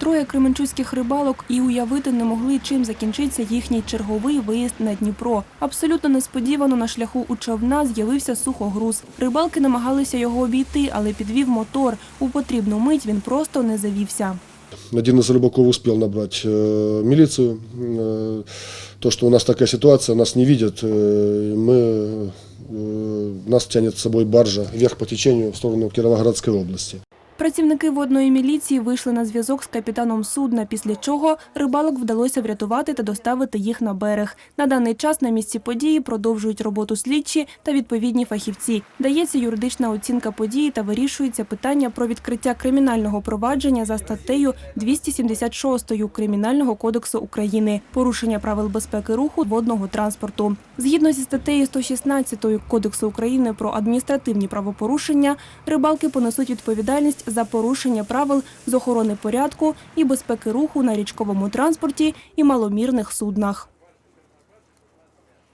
Троє кременчуцьких рибалок і уявити не могли, чим закінчиться їхній черговий виїзд на Дніпро. Абсолютно несподівано на шляху у човна з'явився сухогруз. Рибалки намагалися його обійти, але підвів мотор. У потрібну мить він просто не завівся. Один из рыбаков успел набрать э, милицию. Э, то, что у нас такая ситуация, нас не видят, э, мы, э, нас тянет с собой баржа вверх по течению в сторону Кировоградской области. Працівники водної міліції вийшли на зв'язок з капітаном судна, після чого рибалок вдалося врятувати та доставити їх на берег. На даний час на місці події продовжують роботу слідчі та відповідні фахівці. Дається юридична оцінка події та вирішується питання про відкриття кримінального провадження за статтею 276 Кримінального кодексу України порушення правил безпеки руху водного транспорту. Згідно зі статтею 116 Кодексу України про адміністративні правопорушення, рибалки понесуть відповідальність за порушення правил з охорони порядку і безпеки руху на річковому транспорті і маломірних суднах.